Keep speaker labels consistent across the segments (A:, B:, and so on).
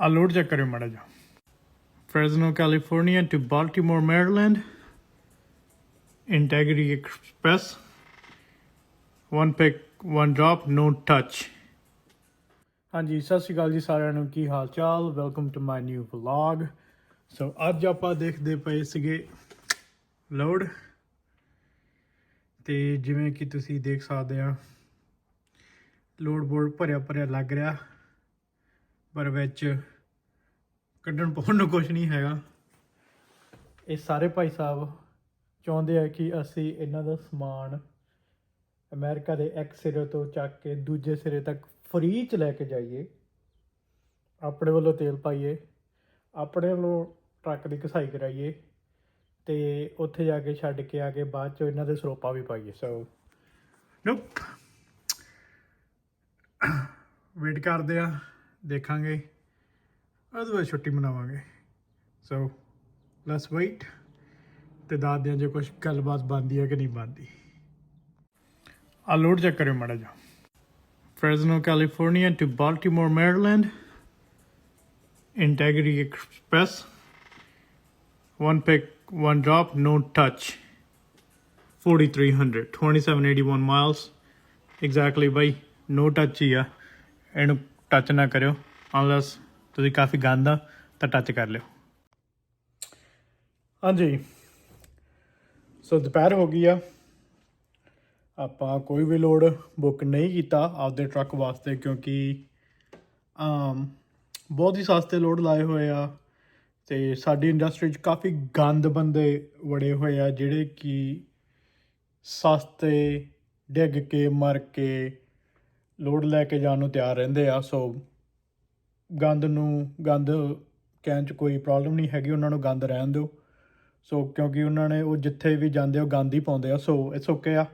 A: ਆ load check ਕਰਿਓ ਮਾੜਾ ਜਿਹਾ। Fresno California to Baltimore Maryland integrity express one pick one drop no touch ਹਾਂਜੀ, ਸਤਿ ਸ਼੍ਰੀ ਅਕਾਲ ਜੀ ਸਾਰਿਆਂ ਨੂੰ। ਕੀ ਹਾਲ ਚਾਲ? Welcome to my new vlog so ਅੱਜ ਆਪਾਂ ਦੇਖਦੇ ਪਏ ਸੀਗੇ ਲੋਡ ਤੇ ਜਿਵੇਂ ਕਿ ਤੁਸੀਂ ਦੇਖ ਸਕਦੇ ਆ ਲੋਡ ਬੋਰਡ ਭਰਿਆ ਭਰਿਆ ਲੱਗ ਰਿਹਾ। ਪਰ ਵਿੱਚ ਕੱਢਣ ਪਾਉਣ ਨੂੰ ਕੁਝ ਨਹੀਂ ਹੈਗਾ। ਇਹ ਸਾਰੇ ਭਾਈ ਸਾਹਿਬ ਚਾਹੁੰਦੇ ਆ ਕਿ ਅਸੀਂ ਇਹਨਾਂ ਦਾ ਸਮਾਨ ਅਮਰੀਕਾ ਦੇ ਇੱਕ ਸਿਰੇ ਤੋਂ ਚੱਕ ਕੇ ਦੂਜੇ ਸਿਰੇ ਤੱਕ ਫ੍ਰੀ ਚ ਲੈ ਕੇ ਜਾਈਏ। ਆਪਣੇ ਵੱਲੋਂ ਤੇਲ ਪਾਈਏ, ਆਪਣੇ ਵੱਲੋਂ ਟਰੱਕ ਦੀ ਕਸਾਈ ਕਰਾਈਏ ਤੇ ਉੱਥੇ ਜਾ ਕੇ ਛੱਡ ਕੇ ਆ ਕੇ ਬਾਅਦ ਚ ਇਹਨਾਂ ਦੇ ਸਰੋਪਾ ਵੀ ਪਾਈਏ। ਸੋ ਨੋਪ ਵੇਟ ਕਰਦੇ ਆ। ਦੇਖਾਂਗੇ। ਉਹਦੇ ਛੁੱਟੀ ਮਨਾਵਾਂਗੇ। ਸੋ ਲੈਟਸ ਵੇਟ ਤੇ ਦਾਦਿਆਂ ਆ ਜੇ ਕੁਝ ਗੱਲਬਾਤ ਬਣਦੀ ਹੈ ਕਿ ਨਹੀਂ ਬਣਦੀ। ਆ ਲੋਡ ਚੈੱਕ ਕਰਿਓ ਮਾੜਾ ਜਿਹਾ। Fresno California to Baltimore Maryland integrity express one pick, one drop, no touch. 4300, 2781 miles. Exactly ਬਾਈ no touch ਹੀ ਆ ਇਹਨੂੰ ਟੱਚ ਨਾ ਕਰਿਓ। unless ਤੁਸੀਂ ਕਾਫੀ ਗੰਦ ਆ ਤਾਂ ਟੱਚ ਕਰ ਲਿਓ। ਹਾਂਜੀ। ਸੋ ਦੁਪਹਿਰ ਹੋ ਗਈ ਆ। ਆਪਾਂ ਕੋਈ ਵੀ ਲੋਡ ਬੁੱਕ ਨਹੀਂ ਕੀਤਾ ਆਪਦੇ ਟਰੱਕ ਵਾਸਤੇ ਕਿਉਂਕਿ ਆਮ ਬਹੁਤ ਹੀ ਸਸਤੇ ਲੋਡ ਲਾਏ ਹੋਏ ਆ ਤੇ ਸਾਡੀ ਇੰਡਸਟਰੀ 'ਚ ਕਾਫੀ ਗੰਦ ਬੰਦੇ ਵੜੇ ਹੋਏ ਆ ਜਿਹੜੇ ਕਿ ਸਸਤੇ ਡਿੱਗ ਕੇ, ਮਰ ਕੇ ਲੋਡ ਲੈ ਕੇ ਜਾਣ ਨੂੰ ਤਿਆਰ ਰਹਿੰਦੇ ਆ, ਸੋ ਗੰਦ ਨੂੰ, ਗੰਦ ਕਹਿਣ 'ਚ ਕੋਈ ਪ੍ਰੋਬਲਮ ਨਹੀਂ ਹੈਗੀ, ਉਹਨਾਂ ਨੂੰ ਗੰਦ ਰਹਿਣ ਦਿਓ। ਸੋ ਕਿਉਂਕਿ ਉਹਨਾਂ ਨੇ ਉਹ ਜਿੱਥੇ ਵੀ ਜਾਂਦੇ ਉਹ ਗੰਦ ਹੀ ਪਾਉਂਦੇ ਆ, ਸੋ ਇਟਸ ਓਕੇ ਆ।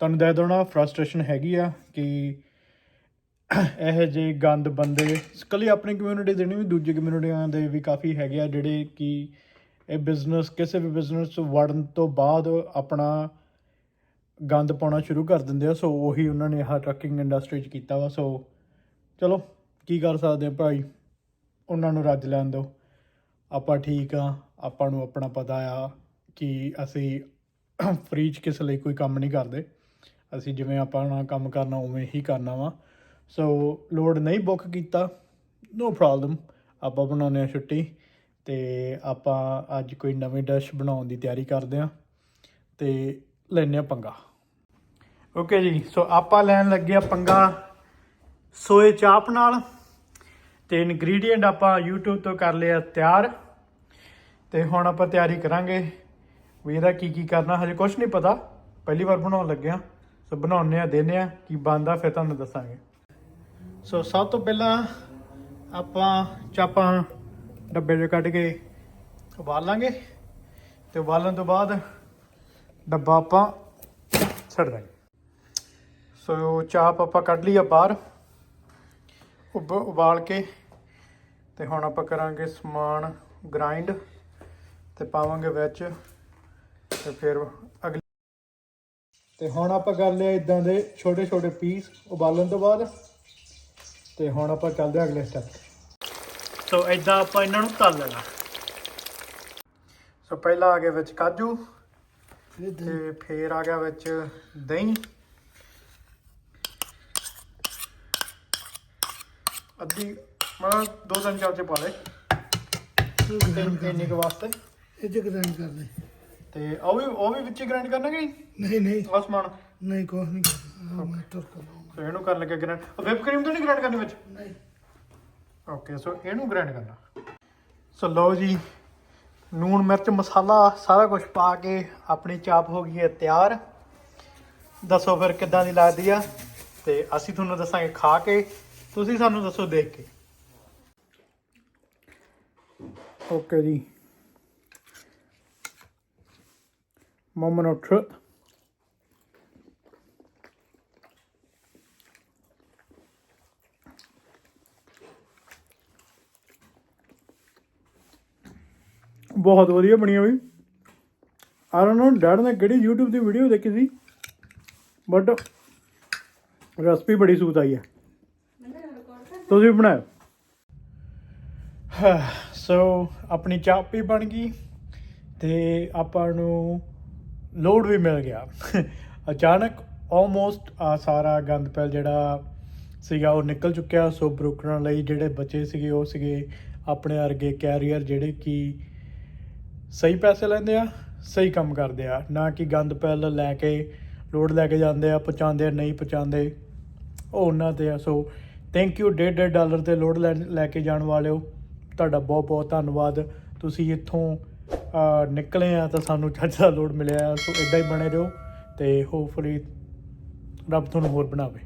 A: ਤੁਹਾਨੂੰ ਦੱਸ ਦਉਣਾ ਫਰਸਟ੍ਰੇਸ਼ਨ ਹੈਗੀ ਆ ਕਿ ਇਹ ਜੇ ਗੰਦ ਬੰਦੇ, ਕੱਲੀ ਆਪਣੀ ਕਮਿਊਨਿਟੀ ਦੇ ਨਹੀਂ ਵੀ ਦੂਜੀ ਕਮਿਊਨਿਟੀਆਂ ਦੇ ਵੀ ਕਾਫੀ ਹੈਗੇ ਆ, ਜਿਹੜੇ ਕਿ ਇਹ ਬਿਜ਼ਨਸ ਕਿਸੇ ਵੀ ਬਿਜ਼ਨਸ 'ਚ ਵੜਨ ਤੋਂ ਬਾਅਦ ਆਪਣਾ ਗੰਦ ਪਾਉਣਾ ਸ਼ੁਰੂ ਕਰ ਦਿੰਦੇ ਆ, ਸੋ ਉਹੀ ਉਹਨਾਂ ਨੇ ਆਹ ਟਰੱਕਿੰਗ ਇੰਡਸਟਰੀ 'ਚ ਕੀਤਾ ਵਾ, ਸੋ ਚਲੋ, ਕੀ ਕਰ ਸਕਦੇ ਆ ਭਾਈ? ਉਹਨਾਂ ਨੂੰ ਰੱਜ ਲੈਣ ਦਿਓ। ਆਪਾਂ ਠੀਕ ਆ, ਆਪਾਂ ਨੂੰ ਆਪਣਾ ਪਤਾ ਆ ਕਿ ਅਸੀਂ ਫ੍ਰੀ 'ਚ ਕਿਸੇ ਲਈ ਕੋਈ ਕੰਮ ਨਹੀਂ ਕਰਦੇ। ਅਸੀਂ ਜਿਵੇਂ ਆਪਣਾ ਕੰਮ ਕਰਨਾ, ਉਵੇਂ ਹੀ ਕਰਨਾ ਵਾ। ਸੋ ਲੋਡ ਨਹੀਂ ਬੁੱਕ ਕੀਤਾ ਨੋ ਪ੍ਰੋਬਲਮ ਆਪਾਂ ਬਣਾਉਂਦੇ ਆ ਛੁੱਟੀ ਤੇ ਆਪਾਂ ਅੱਜ ਕੋਈ ਨਵੀਂ ਡਿਸ਼ ਬਣਾਉਣ ਦੀ ਤਿਆਰੀ ਕਰਦੇ ਆ ਤੇ ਲੈਨੇ ਆ ਪੰਗਾ। ਓਕੇ ਜੀ ਸੋ ਆਪਾਂ ਲੈਣ ਲੱਗੇ ਆ ਪੰਗਾ ਸੋਏ ਚਾਪ ਨਾਲ ਤੇ ਇਨਗਰੀਡੀਅੰਟ ਆਪਾਂ YouTube ਤੋਂ ਕਰ ਲਿਆ ਤਿਆਰ। ਤੇ ਹੁਣ ਆਪਾਂ ਤਿਆਰੀ ਕਰਾਂਗੇ ਵੀ ਇਹਦਾ ਕੀ ਕੀ ਕਰਨਾ, ਹਜੇ ਕੁਝ ਨਹੀਂ ਪਤਾ। ਪਹਿਲੀ ਵਾਰ ਬਣਾਉਣ ਲੱਗੇ ਆ ਸੋ ਬਣਾਉਣੇ ਆ ਦੇਨੇ ਆ ਕੀ ਬਣਦਾ ਫਿਰ ਤੁਹਾਨੂੰ ਦੱਸਾਂਗੇ। ਸੋ ਸਭ ਤੋਂ ਪਹਿਲਾਂ ਆਪਾਂ ਚਾਪਾਂ ਡੱਬੇ 'ਚੋਂ ਕੱਢ ਕੇ ਉਬਾਲਾਂਗੇ। ਤੇ ਉਬਾਲਣ ਤੋਂ ਬਾਅਦ ਡੱਬਾ ਆਪਾਂ ਛੱਡ ਦਾਂਗੇ। ਸੋ ਚਾਪ ਆਪਾਂ ਕੱਢ ਲਈ ਆ ਬਾਹਰ, ਉਬ, ਉਬਾਲ ਕੇ, ਤੇ ਹੁਣ ਆਪਾਂ ਕਰਾਂਗੇ ਸਮਾਨ ਗ੍ਰਾਈਂਡ ਤੇ ਪਾਵਾਂਗੇ ਵਿੱਚ, ਤੇ ਫਿਰ ਅਗਲੀ ਤੇ ਹੁਣ ਆਪਾਂ ਕਰ ਲਿਆ ਇਦਾਂ ਦੇ ਛੋਟੇ ਛੋਟੇ ਪੀਸ ਉਬਾਲਣ ਤੋਂ ਬਾਅਦ, ਤੇ ਹੁਣ ਆਪਾਂ ਚੱਲਦੇ ਹਾਂ ਅਗਲੇ ਸਟੈਪ ਸੋ ਇਦਾਂ ਆਪਾਂ ਇਹਨਾਂ ਨੂੰ ਤਲ ਲੈਣਾ। ਸੋ ਪਹਿਲਾਂ ਆ ਗਿਆ ਵਿੱਚ ਕਾਜੂ ਤੇ ਫੇਰ ਆ ਗਿਆ ਵਿੱਚ ਦਹੀਂ। ਅੱਧੀ ਮੈਂ ਦੋ ਤਿੰਨ ਚਮਚੇ ਪਾ ਲਏ। ਤੇ ਇੰਨੇ ਕੁ ਵਾਸਤੇ।
B: ਇਹ ਚ ਗ੍ਰਾਈਂਡ ਕਰ ਲੈ
A: ਤੇ ਉਹ ਵੀ ਉਹ ਵੀ ਵਿੱਚ ਗ੍ਰਾਈਂਡ ਕਰਨਾ ਕਿ ਨਹੀਂ?
B: ਨਹੀਂ
A: ਆਹ ਸਮਾਨ।
B: ਨਹੀਂ ਕੁਛ ਨਹੀਂ ਮੈਂ ਤੁਰ ਕਰ
A: ਇਹਨੂੰ ਕਰਨ ਲੱਗੇ ਗ੍ਰਾਈਂਡ ਵਿਪ ਕਰੀਮ ਤਾਂ ਨਹੀਂ ਗ੍ਰਾਈਂਡ ਕਰਨੀ ਵਿੱਚ?
B: ਨਹੀਂ।
A: ਓਕੇ ਸੋ ਇਹਨੂੰ ਗ੍ਰਾਈਂਡ ਕਰਨਾ। ਸੋ ਲਓ ਜੀ ਨੂਣ ਮਿਰਚ ਮਸਾਲਾ ਸਾਰਾ ਕੁਝ ਪਾ ਕੇ ਆਪਣੀ ਚਾਪ ਹੋ ਗਈ ਹੈ ਤਿਆਰ। ਦੱਸੋ ਫਿਰ ਕਿੱਦਾਂ ਦੀ ਲੱਗਦੀ ਆ ਤੇ ਅਸੀਂ ਤੁਹਾਨੂੰ ਦੱਸਾਂਗੇ ਖਾ ਕੇ। ਤੁਸੀਂ ਸਾਨੂੰ ਦੱਸੋ ਦੇਖ ਕੇ। ਓਕੇ ਜੀ। ਮੋਮਨ ਉੱਠ। ਬਹੁਤ ਵਧੀਆ ਬਣੀ ਹੋਈ ਆ ਡੋਨਟ ਨੋ ਡੈਡ ਨੇ ਕਿਹੜੀ YouTube ਦੀ ਵੀਡੀਓ ਦੇਖੀ ਸੀ? ਬਟ ਰੈਸਪੀ ਬੜੀ ਸੂਤ ਆਈ ਹੈ ਤੁਸੀਂ ਵੀ ਬਣਾਓ ਸੋ ਆਪਣੀ ਚਾਹ ਵੀ ਬਣ ਗਈ ਤੇ ਆਪਾਂ ਨੂੰ ਲੋਡ ਵੀ ਮਿਲ ਗਿਆ। ਅਚਾਨਕ ਆਲਮੋਸਟ ਆ ਸਾਰਾ ਗੰਦ ਪੈਲ ਜਿਹੜਾ ਸੀਗਾ, ਉਹ ਨਿਕਲ ਚੁੱਕਿਆ। ਸੋ ਬਰੋਕਰਾਂ ਲਈ ਜਿਹੜੇ ਬਚੇ ਸੀਗੇ, ਉਹ ਸੀਗੇ ਆਪਣੇ ਅਰਗੇ ਕੈਰੀਅਰ ਜਿਹੜੇ ਕਿ ਸਹੀ ਪੈਸੇ ਲੈਂਦੇ ਆ, ਸਹੀ ਕੰਮ ਕਰਦੇ ਆ, ਨਾ ਕਿ ਗੰਦ ਪੈਲ ਲੈ ਕੇ ਲੋਡ ਲੈ ਕੇ ਜਾਂਦੇ ਆ, ਪਹੁੰਚਾਉਂਦੇ ਆ, ਨਹੀਂ ਪਹੁੰਚਾਉਂਦੇ। ਉਹ ਉਹਨਾਂ ਤੇ ਆ ਸੋ ਥੈਂਕ ਯੂ 1.5 ਡਾਲਰ ਤੇ ਲੋਡ ਲੈ ਲੈ ਕੇ ਜਾਣ ਵਾਲਿਓ। ਤੁਹਾਡਾ ਬਹੁਤ ਬਹੁਤ ਧੰਨਵਾਦ। ਤੁਸੀਂ ਇੱਥੋਂ ਨਿਕਲੇ ਆ ਤਾਂ ਸਾਨੂੰ ਚੱਜ ਦਾ ਲੋਡ ਮਿਲਿਆ ਸੋ ਇਦਾਂ ਹੀ ਬਣੇ ਰਹੋ ਤੇ ਹੋਪਫੁਲੀ ਰੱਬ ਤੁਹਾਨੂੰ ਹੋਰ ਬਣਾਵੇ।